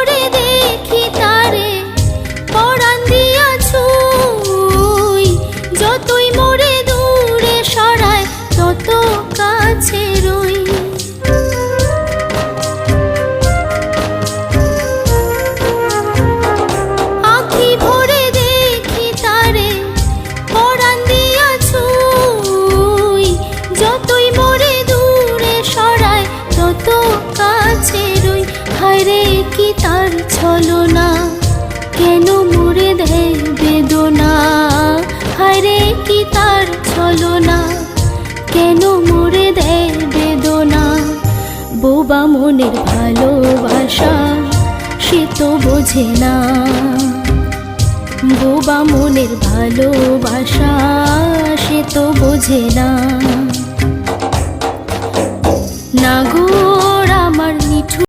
করে দেখি তারে। তার ছলনা, কেন মুড়ে দেয় বেদনা? বোবা মনের ভালোবাসা, সে তো বোঝে না। বোবা মনের ভালোবাসা, সে তো বোঝে না। আমার মিঠু